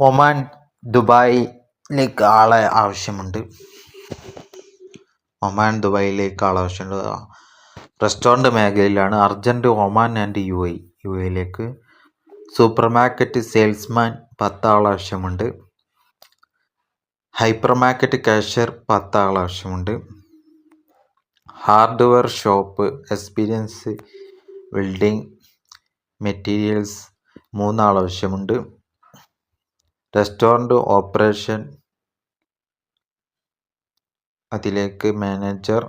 Oman ദുബായിലേക്ക് ആളെ ആവശ്യമുണ്ട്. ഒമാൻ ദുബായിലേക്ക് ആളെ ആവശ്യമുണ്ട്. റെസ്റ്റോറന്റ് മേഖലയിലാണ് urgent Oman and U A U എയിലേക്ക് സൂപ്പർ മാർക്കറ്റ് സെയിൽസ്മാൻ പത്താൾ ആവശ്യമുണ്ട്. ഹൈപ്പർ മാർക്കറ്റ് കാഷ്യർ പത്താൾ ആവശ്യമുണ്ട്. Hardware shop experience welding materials മൂന്നാൾ ആവശ്യമുണ്ട്. റെസ്റ്റോറന്റ് ഓപ്പറേഷൻ അതിലേക്ക് manager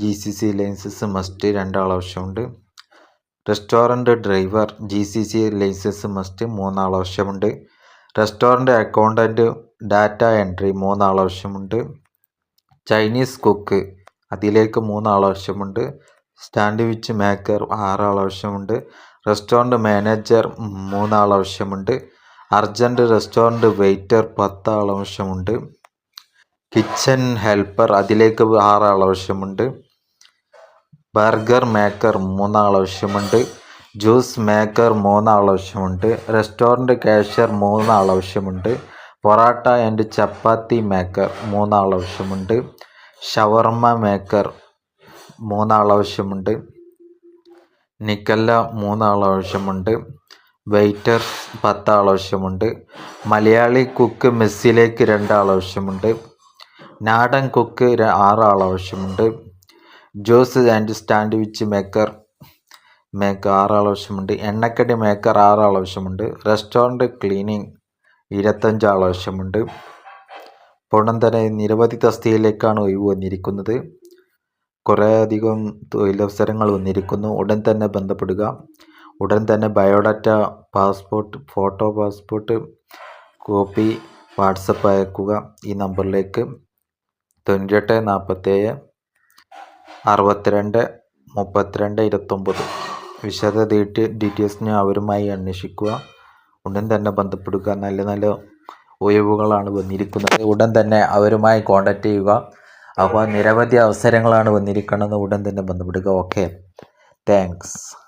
G C C license must രണ്ടാൾ ആവശ്യമുണ്ട് restaurant driver G C C license must മൂന്നാൾ ആവശ്യമുണ്ട് റെസ്റ്റോറന്റ് അക്കൗണ്ടന്റ് ഡാറ്റ എൻട്രി മൂന്നാൾ ആവശ്യമുണ്ട് ചൈനീസ് കുക്ക് അതിലേക്ക് മൂന്നാൾ ആവശ്യമുണ്ട് സാൻഡ്വിച്ച് മേക്കർ ആറാൾ ആവശ്യമുണ്ട് റെസ്റ്റോറന്റ് മാനേജർ മൂന്നാൾ ആവശ്യമുണ്ട് അർജന്റ് റെസ്റ്റോറന്റ് വെയിറ്റർ പത്ത് ആവശ്യമുണ്ട് കിച്ചൺ ഹെൽപ്പർ അതിലേക്ക് ആറ് ആവശ്യമുണ്ട് ബർഗർ മേക്കർ മൂന്നാളാവശ്യമുണ്ട്. ജ്യൂസ് മേക്കർ മൂന്നാളാവശ്യമുണ്ട്. റെസ്റ്റോറന്റ് കാഷ്യർ മൂന്നാളാവശ്യമുണ്ട്. പൊറാട്ട ആൻഡ് ചപ്പാത്തി മേക്കർ മൂന്നാളാവശ്യമുണ്ട്. ഷവർമ മേക്കർ മൂന്നാളാവശ്യമുണ്ട്. നിക്കല്ല മൂന്നാൾ ആവശ്യമുണ്ട് പത്ത് ആളാവശ്യമുണ്ട് മലയാളി കുക്ക് മെസ്സിലേക്ക് രണ്ടാളാവശ്യമുണ്ട്. നാടൻ കുക്ക് ആറ് ആളാവശ്യമുണ്ട് juice and sandwich maker maker ആറാളാവശ്യമുണ്ട്. എണ്ണക്കടി മേക്കർ ആവശ്യമുണ്ട് റെസ്റ്റോറന്റ് ക്ലീനിങ് ഇരുപത്തഞ്ച് ആവശ്യമുണ്ട് പൊണന്തനെ നിരവധി തസ്തിയിലേക്കാണ് ഒഴിവ് വന്നിരിക്കുന്നത്. കുറേ അധികം തൊഴിലവസരങ്ങൾ വന്നിരിക്കുന്നു. ഉടൻ തന്നെ ബന്ധപ്പെടുക. ഉടൻ തന്നെ biodata passport photo passport copy WhatsApp അയക്കുക. ഈ നമ്പറിലേക്ക് തൊണ്ണൂറ്റെട്ട് നാൽപ്പത്തേഴ് അറുപത്തിരണ്ട് മുപ്പത്തിരണ്ട് ഇരുപത്തൊമ്പത്. വിശദ ഡീറ്റെ ഡീറ്റെയിൽസിന് അവരുമായി അന്വേഷിക്കുക. ഉടൻ തന്നെ ബന്ധപ്പെടുക. നല്ല നല്ല ഒഴിവുകളാണ് വന്നിരിക്കുന്നത്. ഉടൻ തന്നെ അവരുമായി കോൺടാക്റ്റ് ചെയ്യുക. അപ്പോൾ നിരവധി അവസരങ്ങളാണ് വന്നിരിക്കുന്നത് ഉടൻ തന്നെ ബന്ധപ്പെടുക. ഓക്കെ. താങ്ക്സ്.